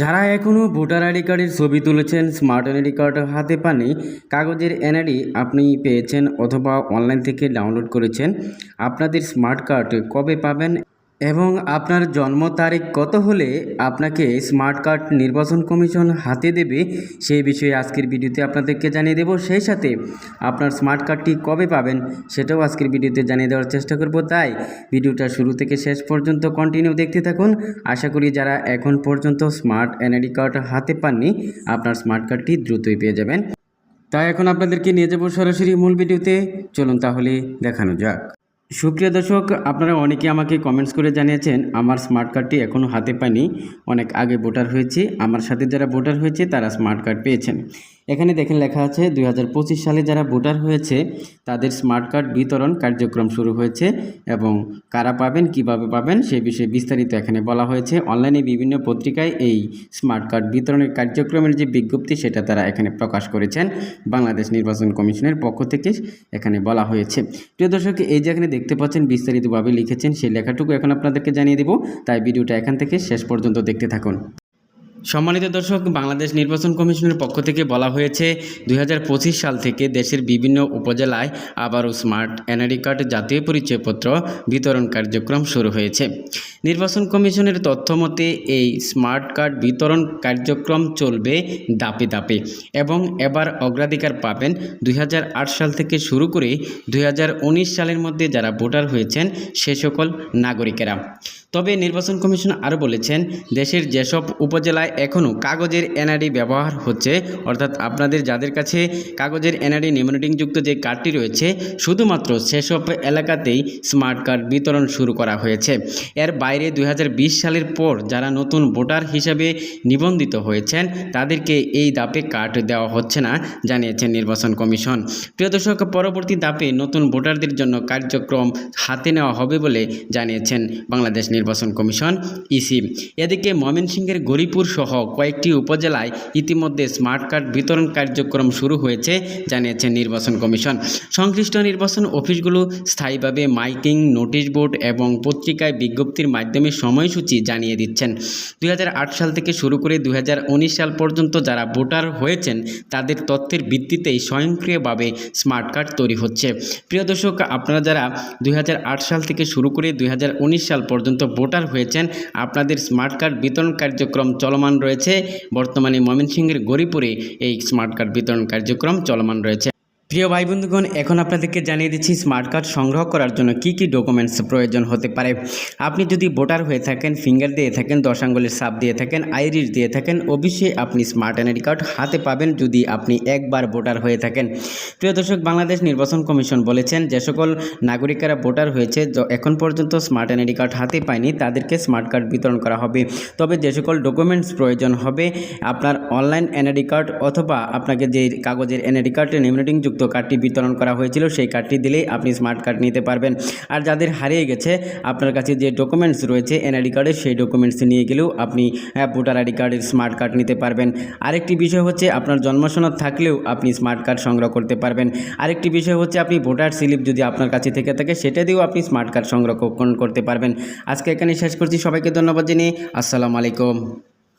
যারা এখনও voter ID কার্ডের ছবি তুলেছেন, স্মার্ট এনআইডি কার্ড হাতে পানি কাগজের এনআইডি আপনি পেয়েছেন অথবা অনলাইন থেকে ডাউনলোড করেছেন, আপনাদের স্মার্ট কার্ড কবে পাবেন? এবং আপনার জন্ম তারিখ কত হলে আপনাকে স্মার্ট কার্ড নির্বাচন কমিশন হাতে দেবে, সেই বিষয়ে আজকের ভিডিওতে আপনাদেরকে জানিয়ে দেব। সেই সাথে আপনার স্মার্ট কার্ডটি কবে পাবেন, সেটাও আজকের ভিডিওতে জানিয়ে দেওয়ার চেষ্টা করব। তাই ভিডিওটা শুরু থেকে শেষ পর্যন্ত কন্টিনিউ দেখতে থাকুন। আশা করি যারা এখন পর্যন্ত স্মার্ট এনআইডি কার্ড হাতে পাননি, আপনার স্মার্ট কার্ডটি দ্রুতই পেয়ে যাবেন। তাই এখন আপনাদেরকে নিয়ে যাব সরাসরি মূল ভিডিওতে। চলুন তাহলে দেখানো যাক। সুপ্রিয় দর্শক, আপনারা অনেকে আমাকে কমেন্টস করে জানিয়েছেন, আমার স্মার্ট কার্ডটি এখনও হাতে পাইনি। অনেক আগে ভোটার হয়েছে। আমার সাথে যারা ভোটার হয়েছে, তারা স্মার্ট কার্ড পেয়েছেন। এখানে দেখেন লেখা আছে দু হাজার পঁচিশ সালে যারা ভোটার হয়েছে, তাদের স্মার্ট কার্ড বিতরণ কার্যক্রম শুরু হয়েছে এবং কারা পাবেন, কীভাবে পাবেন সেই বিষয়ে বিস্তারিত এখানে বলা হয়েছে। অনলাইনে বিভিন্ন পত্রিকায় এই স্মার্ট কার্ড বিতরণের কার্যক্রমের যে বিজ্ঞপ্তি, সেটা তারা এখানে প্রকাশ করেছেন। বাংলাদেশ নির্বাচন কমিশনের পক্ষ থেকে এখানে বলা হয়েছে। প্রিয় দর্শক, এই যে এখানে দেখতে পাচ্ছেন, বিস্তারিতভাবে লিখেছেন, সেই লেখাটুকু এখন আপনাদেরকে জানিয়ে দেব। তাই ভিডিওটা এখান থেকে শেষ পর্যন্ত দেখতে থাকুন। সম্মানিত দর্শক, বাংলাদেশ নির্বাচন কমিশনের পক্ষ থেকে বলা হয়েছে, দুই হাজার পঁচিশ সাল থেকে দেশের বিভিন্ন উপজেলায় আবারও স্মার্ট এনআইডি কার্ড জাতীয় পরিচয়পত্র বিতরণ কার্যক্রম শুরু হয়েছে। নির্বাচন কমিশনের তথ্য মতে, এই স্মার্ট কার্ড বিতরণ কার্যক্রম চলবে দাপে দাপে এবং এবার অগ্রাধিকার পাবেন দুই হাজার আট সাল থেকে শুরু করে দুই হাজার উনিশ সালের মধ্যে যারা ভোটার হয়েছেন, সে সকল নাগরিকেরা। তবে নির্বাচন কমিশন আরও বলেছেন, দেশের যেসব উপজেলায় এখনও কাগজের এনআইডি ব্যবহার হচ্ছে, অর্থাৎ আপনাদের যাদের কাছে কাগজের এনআইডি নিমোনিটিংযুক্ত যে কার্ডটি রয়েছে, শুধুমাত্র সেসব এলাকাতেই স্মার্ট কার্ড বিতরণ শুরু করা হয়েছে। এর বাইরে দু হাজার বিশ সালের পর যারা নতুন ভোটার হিসেবে নিবন্ধিত হয়েছেন, তাদেরকে এই দাপে কার্ড দেওয়া হচ্ছে না, জানিয়েছেন নির্বাচন কমিশন। প্রিয় দর্শক, পরবর্তী দাপে নতুন ভোটারদের জন্য কার্যক্রম হাতে নেওয়া হবে বলে জানিয়েছেন বাংলাদেশ কমিশন ইসি এদিকে ময়মনসিংহের গরিপুর সহ কয়েকটি উপজেলায় ইতিমধ্যে স্মার্ট কার্ড বিতরণ কার্যক্রম শুরু হয়েছে জানিয়েছেন নির্বাচন কমিশন। সংশ্লিষ্ট নির্বাচন অফিসগুলো স্থায়ীভাবে মাইকিং, নোটিশ বোর্ড এবং পত্রিকায় বিজ্ঞপ্তির মাধ্যমে সময়সূচি জানিয়ে দিচ্ছেন। দুই হাজার আট সাল থেকে শুরু করে দুই হাজার উনিশ সাল পর্যন্ত যারা ভোটার হয়েছেন, তাদের তথ্যের ভিত্তিতেই স্বয়ংক্রিয়ভাবে স্মার্ট কার্ড তৈরি হচ্ছে। প্রিয় দর্শক, আপনারা যারা দুই হাজার আট সাল থেকে শুরু করে দুই হাজার উনিশ সাল পর্যন্ত ভোটার হয়েছেন। আপনাদের স্মার্ট কার্ড বিতরণ কার্যক্রম চলমান রয়েছে। বর্তমানে ময়মনসিংহের গরিপুরে এই স্মার্ট কার্ড বিতরণ কার্যক্রম চলমান রয়েছে। প্রিয় ভাই বন্ধুগণ এখন আপনাদেরকে জানিয়ে দিচ্ছি স্মার্ট কার্ড সংগ্রহ করার জন্য কি কি ডকুমেন্টস প্রয়োজন হতে পারে। আপনি যদি ভোটার হয়ে থাকেন ফিঙ্গার দিয়ে থাকেন, দশ আঙ্গুলের সাপ দিয়ে থাকেন আইরিস দিয়ে থাকেন, অবশ্যই আপনি স্মার্ট এনআইডি কার্ড হাতে পাবেন যদি আপনি একবার ভোটার হয়ে থাকেন। প্রিয় দর্শক, বাংলাদেশ নির্বাচন কমিশন বলেছেন, যে সকল নাগরিকেরা ভোটার হয়েছে এখন পর্যন্ত স্মার্ট এনআইডি কার্ড হাতে পায়নি, তাদেরকে স্মার্ট কার্ড বিতরণ করা হবে। তবে যে সকল ডকুমেন্টস প্রয়োজন হবে, আপনার অনলাইন এনআইডি কার্ড অথবা আপনাকে যে কাগজের এনআইডি কার্ডে কার্ডটি বিতরণ করা হয়েছিল সেই কার্ডটি দিলেই আপনি স্মার্ট কার্ড নিতে পারবেন। আর যাদের হারিয়ে গেছে আপনার কাছে যে ডকুমেন্টস রয়েছে এনআইডি কার্ডের সেই ডকুমেন্টস নিয়ে গেলেও আপনি হ্যাঁ, ভোটার আইডি কার্ডের স্মার্ট কার্ড নিতে পারবেন। আরেকটি বিষয় হচ্ছে আপনার জন্মসনদ থাকলেও আপনি স্মার্ট কার্ড সংগ্রহ করতে পারবেন। আরেকটি বিষয় হচ্ছে আপনি ভোটার স্লিপ যদি আপনার কাছে থেকে থাকে সেটা দিয়েও আপনি স্মার্ট কার্ড সংরক্ষণ করতে পারবেন। আজকে এখানে শেষ করছি। সবাইকে ধন্যবাদ জানিয়ে আসসালামু আলাইকুম।